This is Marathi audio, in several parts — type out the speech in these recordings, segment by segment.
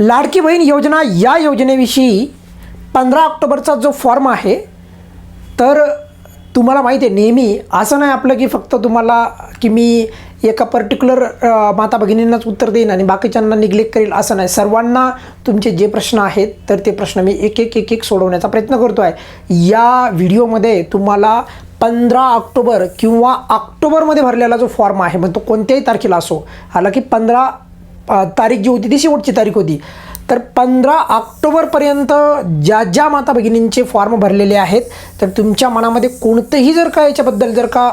लाडकी बहीण योजना या योजनेविषयी पंधरा ऑक्टोबरचा जो फॉर्म आहे तर तुम्हाला माहिती आहे नेहमी असं नाही आपलं की फक्त तुम्हाला की मी एका पर्टिक्युलर माता भगिनींनाच उत्तर देईन आणि बाकीच्यांना निग्लेक्ट करेल असं नाही. सर्वांना तुमचे जे प्रश्न आहेत तर ते प्रश्न मी एक एक एक एक सोडवण्याचा प्रयत्न करतो आहे. या व्हिडिओमध्ये तुम्हाला पंधरा ऑक्टोबर किंवा ऑक्टोबरमध्ये भरलेला जो फॉर्म आहे मग तो कोणत्याही तारखेला असो हाला की पंधरा तारीख जी होती ती शेवटची तारीख होती. तर पंधरा ऑक्टोबरपर्यंत ज्या ज्या माता भगिनींचे फॉर्म भरलेले आहेत तर तुमच्या मनामध्ये कोणतंही जर का याच्याबद्दल जर का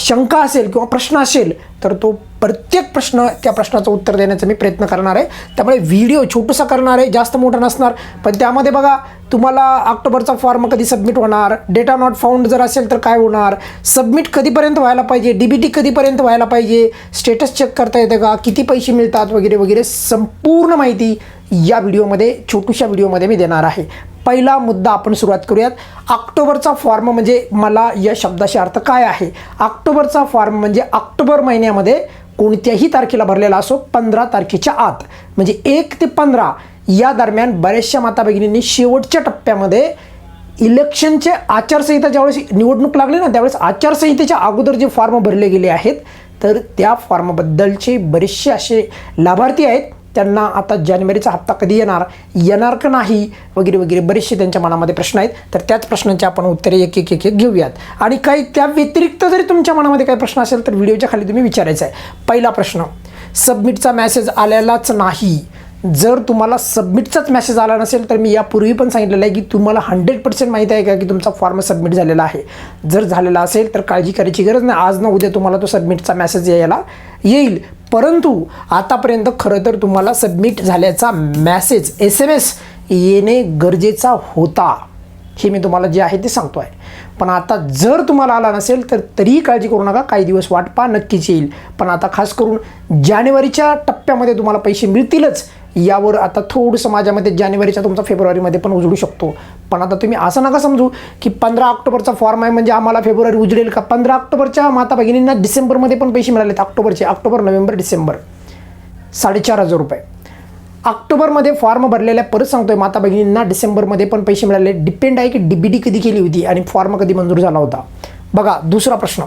शंका असेल किंवा प्रश्न असेल तर तो प्रत्येक प्रश्न त्या प्रश्नाचं उत्तर देण्याचा मी प्रयत्न करणार आहे. त्यामुळे व्हिडिओ छोटूसा करणार आहे जास्त मोठा नसणार. पण त्यामध्ये बघा तुम्हाला ऑक्टोबरचा फॉर्म कधी सबमिट होणार डेटा नॉट फाउंड जर असेल तर काय होणार सबमिट कधीपर्यंत व्हायला पाहिजे डी बी टी कधीपर्यंत व्हायला पाहिजे स्टेटस चेक करता येतं का किती पैसे मिळतात वगैरे वगैरे संपूर्ण माहिती या व्हिडिओमध्ये छोटूशा व्हिडिओमध्ये मी देणार आहे. पहिला मुद्दा आपण सुरुवात करूयात. ऑक्टोबरचा फॉर्म म्हणजे मला या शब्दाचा अर्थ काय आहे? ऑक्टोबरचा फॉर्म म्हणजे ऑक्टोबर महिन्यामध्ये कोणत्याही तारखेला भरलेला असो पंधरा तारखेच्या आत. म्हणजे एक ते पंधरा या दरम्यान बऱ्याचशा माता भगिनींनी शेवटच्या टप्प्यामध्ये इलेक्शनचे आचारसंहिता ज्यावेळेस निवडणूक लागली ना त्यावेळेस आचारसंहितेच्या अगोदर जे फॉर्म भरले गेले आहेत तर त्या फॉर्मबद्दलचे बरेचसे असे लाभार्थी आहेत. त्यांना आता जानेवारीचा हप्ता कधी येणार येणार का नाही वगैरे वगैरे बरेचसे त्यांच्या मनामध्ये प्रश्न आहेत. तर त्याच प्रश्नांची आपण उत्तरे एक एक एक एक घेऊयात. आणि काही त्या व्यतिरिक्त जरी तुमच्या मनामध्ये काही प्रश्न असेल तर व्हिडिओच्या खाली तुम्ही विचारायचा आहे. पहिला प्रश्न सबमिटचा मॅसेज आलेलाच नाही. जर तुम्हाला सबमिटचाच मेसेज आला नसेल तर मी यापूर्वी पण सांगितलेलं आहे की तुम्हाला हंड्रेड पर्सेंट माहीत आहे का की तुमचा फॉर्म सबमिट झालेला आहे. जर झालेला असेल तर काळजी करायची गरज नाही. आज ना उद्या तुम्हाला तो सबमिटचा मेसेज यायला येईल. परंतु आतापर्यंत खरं तर तुम्हाला सबमिट झाल्याचा मॅसेज एस एम एस येणे गरजेचा होता. हे मी तुम्हाला जे आहे ते सांगतो आहे. पण आता जर तुम्हाला आला नसेल तर तरीही काळजी करू नका. काही दिवस वाट पहा नक्कीच येईल. पण आता खास करून जानेवारीच्या टप्प्यामध्ये तुम्हाला पैसे मिळतीलच. यावर आता थोडंसं माझ्यामध्ये जानेवारीचा तुमचा फेब्रुवारीमध्ये पण उजळू शकतो. पण आता तुम्ही असं नका समजू की पंधरा ऑक्टोबरचा फॉर्म आहे म्हणजे आम्हाला फेब्रुवारी उजळेल का? पंधरा ऑक्टोबरच्या माता भगिनींना डिसेंबरमध्ये पण पैसे मिळालेत. ऑक्टोबरचे ऑक्टोबर नोव्हेंबर डिसेंबर. साडेचार हजार रुपये. ऑक्टोबरमध्ये फॉर्म भरलेल्या परत सांगतोय माता भगिनींना डिसेंबरमध्ये पण पैसे मिळाले. डिपेंड आहे की डी बी डी कधी केली होती आणि फॉर्म कधी मंजूर झाला होता. बघा दुसरा प्रश्न.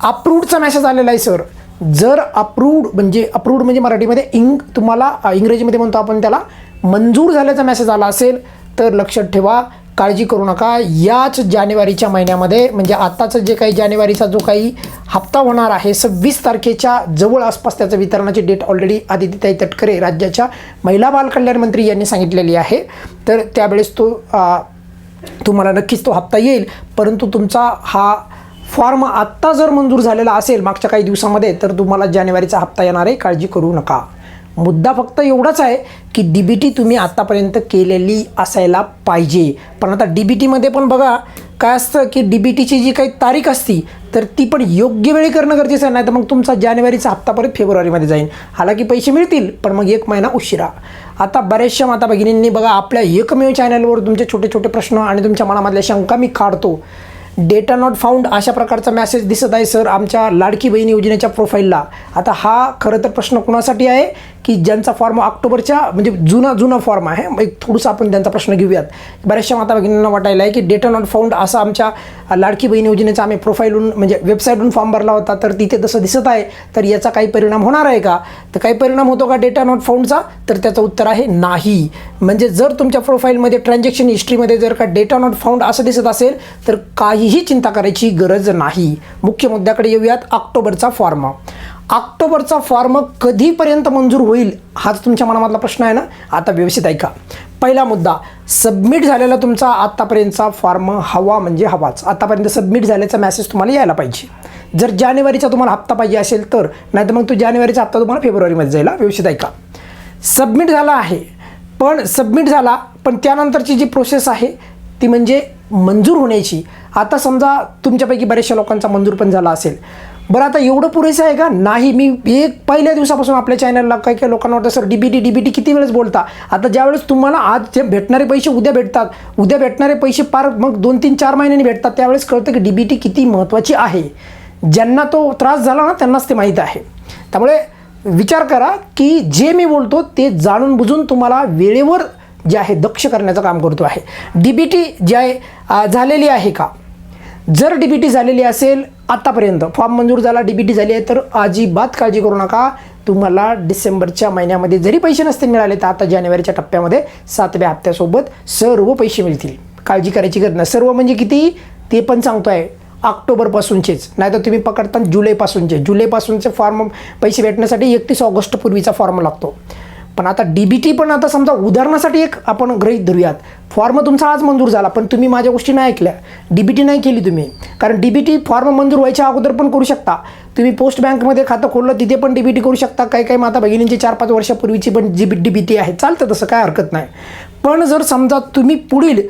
अप्रूव्डचा मेसेज आलेला आहे सर जर अप्रूव्ड म्हणजे अप्रूव्ड म्हणजे मराठीमध्ये इंग तुम्हाला इंग्रजीमध्ये म्हणतो आपण त्याला मंजूर झाल्याचा मेसेज आला असेल तर लक्षात ठेवा काळजी करू नका. याच जानेवारीच्या महिन्यामध्ये म्हणजे आत्ताचं जे काही जानेवारीचा जो काही हप्ता होणार आहे सव्वीस तारखेच्या जवळ आसपास त्याचं वितरणाची डेट ऑलरेडी आदित्यताई तटकरे राज्याच्या महिला बालकल्याण मंत्री यांनी सांगितलेली आहे. तर त्यावेळेस तो तुम्हाला नक्कीच तो हप्ता येईल परंतु तुमचा हा फॉर्म आत्ता जर मंजूर झालेला असेल मागच्या काही दिवसामध्ये तर तुम्हाला जानेवारीचा हप्ता येणार आहे काळजी करू नका. मुद्दा फक्त एवढाच आहे की डी बी टी तुम्ही आत्तापर्यंत केलेली असायला पाहिजे. पण आता डी बी टीमध्ये पण बघा काय असतं की डी बी टीची जी काही तारीख असती तर ती पण योग्य वेळी करणं गरजेचं आहे नाही तर मग तुमचा जानेवारीचा हप्ता परत फेब्रुवारीमध्ये जाईल हालाकी पैसे मिळतील पण मग एक महिना उशिरा. आता बऱ्याचशा माता भगिनींनी बघा आपल्या एकमेव चॅनलवर तुमचे छोटे छोटे प्रश्न आणि तुमच्या मनामधल्या शंका मी काढतो. डेटा नॉट फाउंड अशा प्रकारचा मेसेज दिसत आहे सर आमच्या लाडकी बहीण योजनेच्या प्रोफाईलला आता हा खरं तर प्रश्न कुणासाठी आहे? की ज्यांचा फॉर्म ऑक्टोबरच्या म्हणजे जुना जुना फॉर्म आहे. मग एक थोडंसं आपण त्यांचा प्रश्न घेऊयात. बऱ्याचशा माता भगिनींना वाटायला आहे की डेटा नॉट फाउंड असा आमच्या लाडकी बहीण योजनेचा आम्ही प्रोफाईलहून म्हणजे वेबसाईटहून फॉर्म भरला होता. तर तिथे तसं दिसत आहे. तर याचा काही परिणाम होणार आहे का? तर काही परिणाम होतो का डेटा नॉट फाउंडचा तर त्याचं उत्तर आहे नाही. म्हणजे जर तुमच्या प्रोफाईलमध्ये ट्रान्झॅक्शन हिस्ट्रीमध्ये जर का डेटा नॉट फाउंड असं दिसत असेल तर काहीही चिंता करायची गरज नाही. मुख्य मुद्द्याकडे येऊयात ऑक्टोबरचा फॉर्म ऑक्टोबरचा फॉर्म कधीपर्यंत मंजूर होईल हाच तुमच्या मनामधला प्रश्न आहे ना? आता व्यवस्थित ऐका. पहिला मुद्दा सबमिट झालेला तुमचा आत्तापर्यंतचा फॉर्म हवा म्हणजे हवाच. आत्तापर्यंत सबमिट झाल्याचा मेसेज तुम्हाला यायला पाहिजे. जर जानेवारीचा तुम्हाला हप्ता पाहिजे असेल तर नाही तर मग तो जानेवारीचा हप्ता तुम्हाला फेब्रुवारीमध्ये जायला व्यवस्थित ऐका. सबमिट झाला आहे पण सबमिट झाला पण त्यानंतरची जी प्रोसेस आहे ती म्हणजे मंजूर होण्याची. आता समजा तुमच्यापैकी बऱ्याचशा लोकांचा मंजूर पण झाला असेल. बरं आता एवढं पुरेसं आहे का? नाही मी एक पहिल्या दिवसापासून आपल्या चॅनलला काही काही लोकांना वाटतं sir D B T D B T किती वेळेस बोलता? आता ज्यावेळेस तुम्हाला आज जे भेटणारे पैसे उद्या भेटतात उद्या भेटणारे पैसे पार मग दोन तीन चार महिन्यांनी भेटतात त्यावेळेस कळतं की डी बी टी किती महत्त्वाची आहे. ज्यांना तो त्रास झाला ना त्यांनाच ते माहीत आहे. त्यामुळे विचार करा की जे मी बोलतो ते जाणून बुजून तुम्हाला वेळेवर जे आहे दक्ष करण्याचं काम करतो आहे. डी बी टी जे आहे झालेली आहे का? जर डी बी टी झालेली असेल आत्तापर्यंत फॉर्म मंजूर झाला डी बी टी झाली आहे तर अजिबात काळजी करू नका. तुम्हाला डिसेंबरच्या महिन्यामध्ये जरी पैसे नसते मिळाले तर आता जानेवारीच्या टप्प्यामध्ये सातव्या हप्त्यासोबत सर्व पैसे मिळतील. काळजी करायची गरज नाही. सर्व म्हणजे किती? ते पण सांगतो आहे ऑक्टोबरपासूनचेच. नाही तर तुम्ही पकडता जुलैपासूनचे. जुलैपासूनचे फॉर्म पैसे भेटण्यासाठी एकतीस ऑगस्टपूर्वीचा फॉर्म लागतो. पण आता डी बी टी पण आता समजा उदाहरणासाठी एक आपण गृहीत धरूयात. फॉर्म तुमचा आज मंजूर झाला पण तुम्ही माझ्या गोष्टी नाही ऐकल्या. डी बी टी नाही केली तुम्ही. कारण डी बी टी फॉर्म मंजूर व्हायच्या अगोदर पण करू शकता. तुम्ही पोस्ट बँकमध्ये खातं खोललं तिथे पण डी बी टी करू शकता. काही काही माता भगिनींची चार पाच वर्षापूर्वीची पण G B D B T आहे. चालतं तसं काय हरकत नाही. पण जर समजा तुम्ही पुढील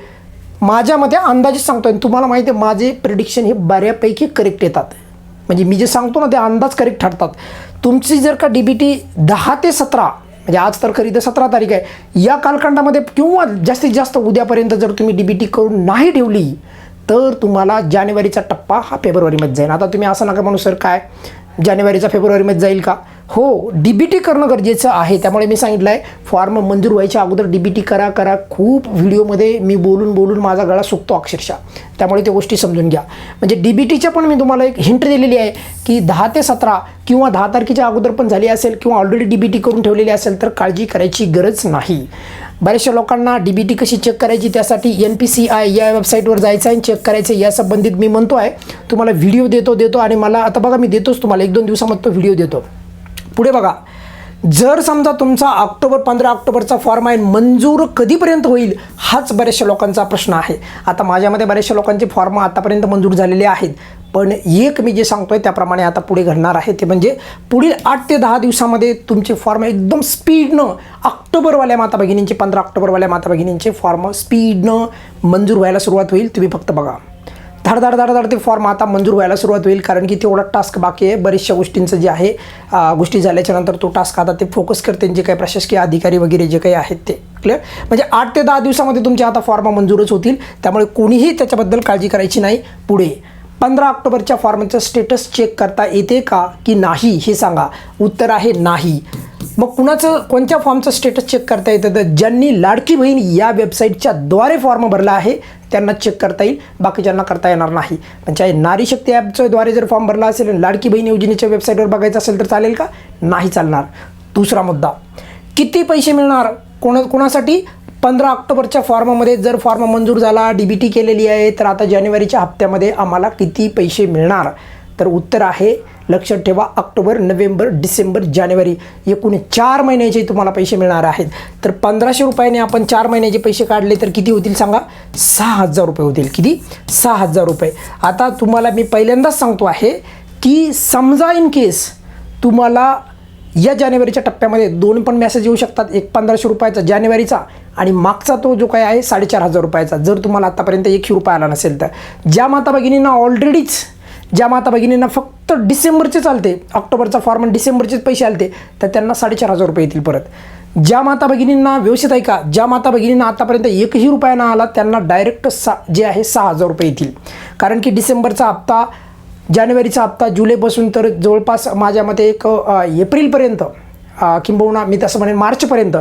माझ्यामध्ये मते सांगतो आणि तुम्हाला माहिती आहे माझे प्रिडिक्शन हे बऱ्यापैकी करेक्ट येतात. म्हणजे मी जे सांगतो ना ते अंदाज करेक्ट ठरतात. तुमची जर का डी बी टी दहा ते सतरा म्हणजे आज तर खरी तर सतरा तारीख आहे. या कालखंडामध्ये किंवा जास्तीत जास्त उद्यापर्यंत जर तुम्ही डी बी टी करून नाही ठेवली तर तुम्हाला जानेवारीचा टप्पा हा फेब्रुवारीमध्ये जाईल. आता तुम्ही असं नका म्हणू सर काय? जानेवारीचा फेब्रुवारीमध्ये जाईल का? हो डी बी टी करणं गरजेचं आहे. त्यामुळे मी सांगितलं आहे फॉर्म मंजूर व्हायच्या अगोदर डी बी टी करा करा. खूप व्हिडिओमध्ये मी बोलून बोलून माझा गळा सुकतो अक्षरशः. त्यामुळे त्या गोष्टी समजून घ्या. म्हणजे डी बी टीच्या पण मी तुम्हाला एक हिंट दिलेली आहे की दहा ते सतरा किंवा दहा तारखेच्या अगोदर पण झाली असेल किंवा ऑलरेडी डी बी टी करून ठेवलेली असेल तर काळजी करायची गरज नाही. बऱ्याचशा लोकांना डी बी टी कशी चेक करायची त्यासाठी एन पी सी आय या वेबसाईटवर जायचं आहे आणि चेक करायचं या संबंधित मी म्हणतो आहे तुम्हाला व्हिडिओ देतो देतो आणि मला आता बघा मी देतोच तुम्हाला एक दोन दिवसामध्ये तो व्हिडिओ देतो. पुढे बघा. जर समजा तुमचा ऑक्टोबर पंधरा ऑक्टोबरचा फॉर्म आहे मंजूर कधीपर्यंत होईल हाच बऱ्याचशा लोकांचा प्रश्न आहे. आता माझ्यामध्ये बऱ्याचशा लोकांचे फॉर्म आतापर्यंत मंजूर झालेले आहेत. पण एक मी जे सांगतो आहे त्याप्रमाणे आता पुढे घडणार आहे ते म्हणजे पुढील आठ ते दहा दिवसामध्ये तुमचे फॉर्म एकदम स्पीडनं ऑक्टोबरवाल्या माता भगिनींचे पंधरा ऑक्टोबरवाल्या माता भगिनींचे फॉर्म स्पीडनं मंजूर व्हायला सुरुवात होईल. तुम्ही फक्त बघा. धडधड धडधड ते फॉर्म आता मंजूर व्हायला सुरुवात होईल कारण की तेवढा टास्क बाकी आहे. बऱ्याचशा गोष्टींचं जे आहे गोष्टी झाल्याच्यानंतर तो टास्क आता ते फोकस करते जे काही प्रशासकीय अधिकारी वगैरे जे काही आहेत ते. क्लिअर म्हणजे आठ ते दहा दिवसामध्ये तुमचे आता फॉर्म मंजूरच होतील. त्यामुळे कोणीही त्याच्याबद्दल काळजी करायची नाही पुढे. पंधरा ऑक्टोबरच्या फॉर्मचं स्टेटस चेक करता येते का की नाही हे सांगा. उत्तर आहे नाही. मग कुणाचं कोणत्या फॉर्मचं स्टेटस चेक करता येतं? तर ज्यांनी लाडकी बहीण या वेबसाईटच्या द्वारे फॉर्म भरला आहे त्यांना चेक करता येईल. बाकीच्यांना करता येणार नाही. म्हणजे पण चाहे नारी शक्ती ॲपच्या द्वारे जर फॉर्म भरला असेल आणि लाडकी बहीण योजनेच्या वेबसाईटवर बघायचं असेल तर चालेल का? नाही चालणार. दुसरा मुद्दा. किती पैसे मिळणार? कोणा कोणासाठी? पंधरा ऑक्टोबरच्या फॉर्ममध्ये जर फॉर्म मंजूर झाला डी बी टी केलेली आहे तर आता जानेवारीच्या हप्त्यामध्ये आम्हाला किती पैसे मिळणार? तर उत्तर आहे लक्षात ठेवा ऑक्टोबर नोव्हेंबर डिसेंबर जानेवारी एकूण चार महिन्याचे तुम्हाला पैसे मिळणार आहेत. तर पंधराशे रुपयाने आपण चार महिन्याचे पैसे काढले तर किती होतील सांगा? सहा हजार रुपये होतील. किती? सहा हजार रुपये. आता तुम्हाला मी पहिल्यांदाच सांगतो आहे की समजा इन केस तुम्हाला या जानेवारीच्या टप्प्यामध्ये दोन पण मेसेज येऊ शकतात. एक पंधराशे रुपयाचा जानेवारीचा आणि मागचा तो जो काय आहे साडेचार हजार रुपयाचा. जर तुम्हाला आत्तापर्यंत एकही रुपये आला नसेल तर. ज्या माता भगिनींना ऑलरेडीच ज्या माता भगिनींना फक्त डिसेंबरचे चालते ऑक्टोबरचा फॉर्म आणि डिसेंबरचेच पैसे आलते तर त्यांना साडेचार हजार रुपये येतील परत. ज्या माता भगिनींना व्यवस्थित ऐका ज्या माता भगिनींना आतापर्यंत एकही रुपया ना आला त्यांना डायरेक्ट सा जे आहे सहा हजार रुपये येतील. कारण की डिसेंबरचा हप्ता जानेवारीचा हप्ता जुलैपासून तर जवळपास माझ्या मते एक एप्रिलपर्यंत किंबहुना मी तसं म्हणेन मार्चपर्यंत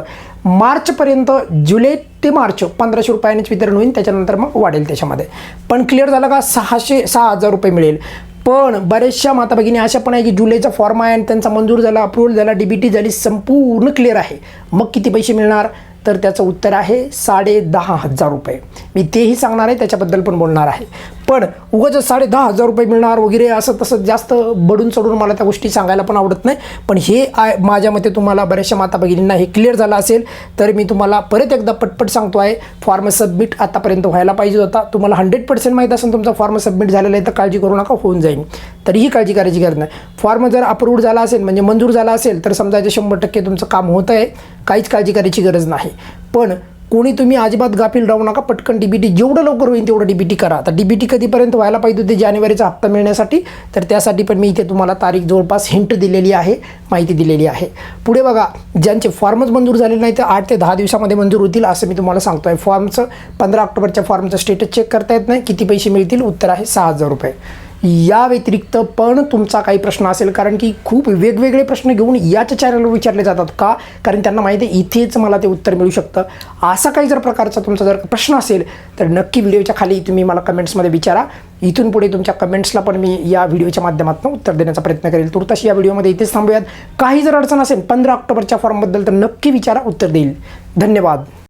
मार्चपर्यंत जुलै ते मार्च पंधराशे रुपयानेच वितरण होईल त्याच्यानंतर मग वाढेल त्याच्यामध्ये. पण क्लिअर झालं का? सहाशे सहा हजार रुपये मिळेल. पण बऱ्याचशा माता भगिनी अशा पण आहे की जुलैचा फॉर्म आहे आणि त्यांचा मंजूर झाला अप्रूव्हल झाला डी बी टी झाली संपूर्ण क्लिअर आहे. मग किती पैसे मिळणार? तर त्याचं उत्तर आहे साडे दहा हजार रुपये. मी तेही सांगणार आहे त्याच्याबद्दल पण बोलणार आहे. पण उगाच साडे दहा हजार रुपये मिळणार वगैरे असं तसं जास्त बडून चढून मला त्या गोष्टी सांगायला पण आवडत नाही. पण हे आय माझ्या मते तुम्हाला बऱ्याचशा माता भगिनींना हे क्लिअर झालं असेल तर मी तुम्हाला परत एकदा पटपट सांगतो आहे फॉर्म सबमिट आतापर्यंत व्हायला पाहिजे होता. तुम्हाला हंड्रेड पर्सेंट माहीत असेल तुमचा फॉर्म सबमिट झालेला आहे तर काळजी करू नका होऊन जाईल. तरीही काळजी करायची गरज नाही. फॉर्म जर अप्रूव्ड झाला असेल म्हणजे मंजूर झाला असेल तर समजायचं शंभर टक्के तुमचं काम होतं आहे काहीच काळजी करायची गरज नाही. पण कोणी तुम्ही अजिबात गाफील राहू नका पटकन डी बी टी जेवढं लवकर होईल तेवढं डी बी टी करा. आता डी बी टी कधीपर्यंत व्हायला पाहिजे होते जानेवारीचा हप्ता मिळण्यासाठी तर त्यासाठी पण मी इथे तुम्हाला तारीख जवळपास हिंट दिलेली आहे माहिती दिलेली आहे. पुढे बघा ज्यांचे फॉर्मच मंजूर झालेले नाही तर आठ ते दहा दिवसामध्ये मंजूर होतील असं मी तुम्हाला सांगतो आहे फॉर्मचं पंधरा ऑक्टोबरच्या फॉर्मचं स्टेटस चेक करता येत नाही. किती पैसे मिळतील? उत्तर आहे सहा हजार रुपये. या व्यतिरिक्त पण तुमचा काही प्रश्न असेल कारण की खूप वेगवेगळे प्रश्न घेऊन याच्या चॅनलवर विचारले जातात का? कारण त्यांना माहिती आहे इथेच मला ते उत्तर मिळू शकतं. असा काही जर प्रकारचा तुमचा जर प्रश्न असेल तर नक्की व्हिडिओच्या खाली तुम्ही मला कमेंट्समध्ये विचारा. इथून पुढे तुमच्या कमेंट्सला पण मी या व्हिडिओच्या माध्यमातून उत्तर देण्याचा प्रयत्न करेल. तुर्ताशी या व्हिडिओमध्ये इथेच थांबूयात. काही जर अडचण असेल पंधरा ऑक्टोबरच्या फॉर्मबद्दल तर नक्की विचारा उत्तर देईल. धन्यवाद.